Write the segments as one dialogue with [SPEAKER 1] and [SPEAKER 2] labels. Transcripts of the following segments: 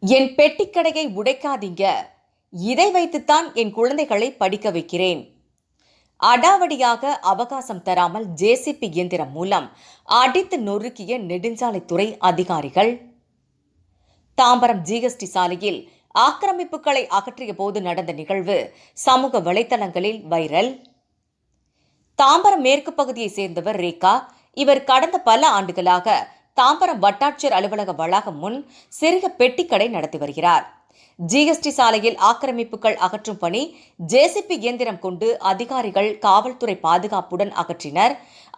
[SPEAKER 1] என் பெட்டிக்கடையை உடைக்காதீங்க. இதை வைத்துத்தான் என் குழந்தைகளை படிக்க வைக்கிறேன். அடாவடியாக அவகாசம் தராமல் ஜேசிபி இயந்திரம் மூலம் அடித்து நொறுக்கிய நெடுஞ்சாலைத்துறை அதிகாரிகள். தாம்பரம் ஜிஎஸ்டி சாலையில் ஆக்கிரமிப்புகளை அகற்றிய போது நடந்த நிகழ்வு சமூக வலைத்தளங்களில் வைரல். தாம்பரம் மேற்கு பகுதியைச் சேர்ந்தவர் ரேகா. இவர் கடந்த பல ஆண்டுகளாக தாம்பரம் வட்டாட்சியர் அலுவலக வளாகம் முன் சிறிய பெட்டிக்கடை நடத்தி வருகிறார். ஜிஎஸ்டி சாலையில் ஆக்கிரமிப்புகள் அகற்றும் பணி ஜேசிபி இயந்திரம் கொண்டு அதிகாரிகள் காவல்துறை பாதுகாப்புடன் அகற்றினர்.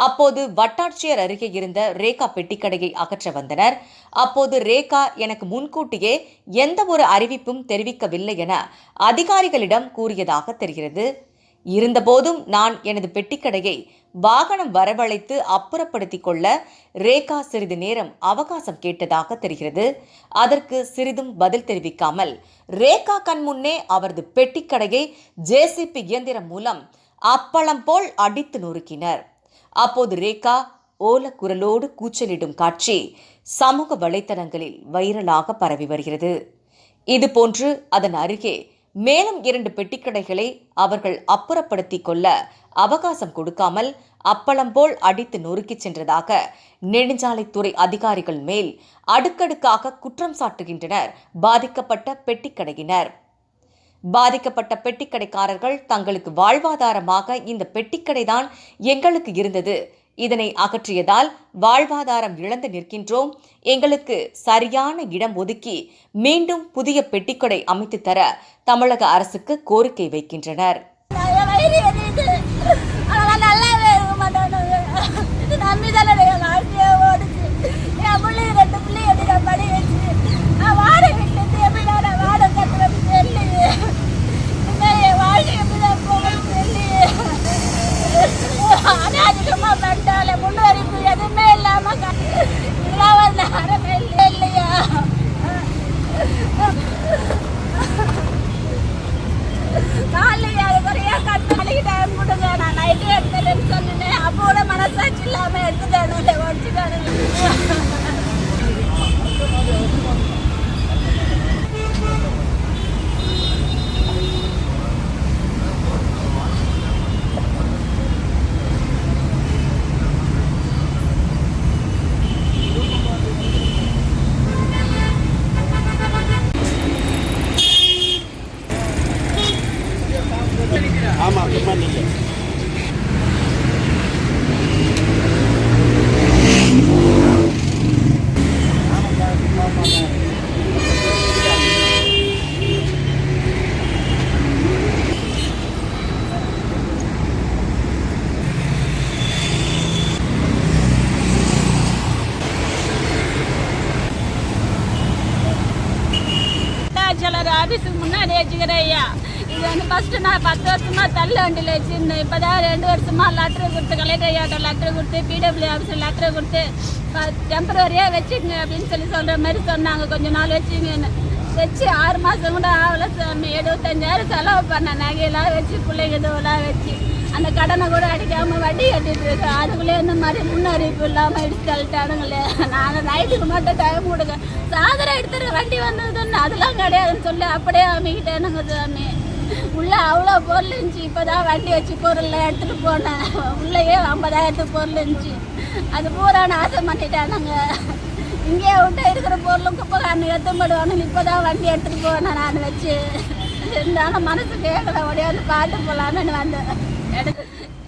[SPEAKER 1] அப்போது வட்டாட்சியர் அருகே இருந்த ரேகா பெட்டிக்கடையை அகற்ற வந்தனர். அப்போது ரேகா எனக்கு முன்கூட்டியே எந்த ஒரு அறிவிப்பும் தெரிவிக்கவில்லை என அதிகாரிகளிடம் கூறியதாக தெரிகிறது. இருந்தபோதும் நான் எனது பெட்டிக்கடையை வாகனம் வரவழைத்து அப்புறப்படுத்திக் கொள்ள ரேகா சிறிது நேரம் அவகாசம் கேட்டதாக தெரிகிறது. அதற்கு சிறிதும் பதில் தெரிவிக்காமல் ரேகா கண்முன்னே அவரது பெட்டிக்கடையை ஜேசிபி இயந்திரம் மூலம் அப்பளம் போல் அடித்து நொறுக்கினர். அப்போது ரேகா ஓலக்குரலோடு கூச்சலிடும் காட்சி சமூக வலைத்தளங்களில் வைரலாக பரவி வருகிறது. இதுபோன்று அதன் அருகே மேலும் இரண்டு பெட்டிக்கடைகளை அவர்கள் அப்புறப்படுத்திக் கொள்ள அவகாசம் கொடுக்காமல் அப்பளம் போல் அடித்து நொறுக்கிச் சென்றதாக நெடுஞ்சாலைத்துறை அதிகாரிகள் மேல் அடுக்கடுக்காக குற்றம் சாட்டுகின்றனர். பாதிக்கப்பட்ட பெட்டிக்கடையினர். பாதிக்கப்பட்ட பெட்டிக்கடைக்காரர்கள் தங்களுக்கு வாழ்வாதாரமாக இந்த பெட்டிக்கடைதான் எங்களுக்கு இருந்தது. இதனை அகற்றியதால் வாழ்வாதாரம் இழந்து நிற்கின்றோம். எங்களுக்கு சரியான இடம் ஒதுக்கி மீண்டும் புதிய பெட்டிக்கடை அமைத்து தர தமிழக அரசுக்கு கோரிக்கை வைக்கின்றனர்.
[SPEAKER 2] ஆமா சும்மா நீங்க
[SPEAKER 3] சிலர் ஆஃபீஸுக்கு முன்னாடி வச்சுக்கிறேன் ஐயா. இது வந்து ஃபஸ்ட்டு நான் பத்து வருஷமாக தள்ள வண்டியில் வச்சுருந்தேன் இப்போ தான் ரெண்டு வருஷமா லெட்ரு கொடுத்து கலெக்டர் ஐயாட்ட லெட்ரு கொடுத்து பிடபிள்யூ ஆஃபீஸில் லெட்ரு கொடுத்து டெம்பரவரியாக வச்சுக்கங்க அப்படின்னு சொல்லி சொல்கிற மாதிரி சொன்னாங்க. கொஞ்ச நாள் வச்சுங்கன்னு வச்சு ஆறு மாதம் கூட ஆகல சாமி. எழுபத்தஞ்சாயிரம் செலவு பண்ணேன் நகையெல்லாம் வச்சு பிள்ளைங்க இதுவெல்லாம் வச்சு. அந்த கடனை கூட அடிக்காமல் வட்டி கட்டிட்டு இருக்கேன். அதுக்குள்ளே இந்த மாதிரி முன்னறிவிப்பு இல்லாமல் இடிச்சு தள்ளிட்டானுங்களே. நான் நைட்டுக்கு மட்டும் டைம் கொடுங்க. சாதனை எடுத்துட்டு வண்டி வந்ததுன்னு அதெல்லாம் கிடையாதுன்னு சொல்லி அப்படியே அமைக்கிட்டேனுங்க சாமி. உள்ள அவ்வளோ பொருள் இருந்துச்சு. இப்போ தான் வண்டி வச்சு பொருள் எடுத்துகிட்டு போனேன். உள்ளேயே ஐம்பதாயிரத்துக்கு பொருள் இருந்துச்சு. அது பூரா நாசம் பண்ணிட்டானுங்க. இங்கே விட்டு இருக்கிற பொருளும் குப்பை காரணம் எடுத்துப்படுவானு இப்போ தான் வண்டி எடுத்துகிட்டு போனேன் நான் வச்சு. இருந்தாலும் மனசு கேட்கல ஒடையாந்து பார்த்து போகலான்னு வந்தேன். எடுத்து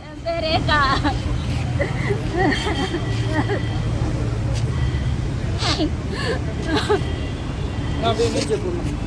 [SPEAKER 3] என்
[SPEAKER 2] அப்படியே நீச்சல் போடணும்.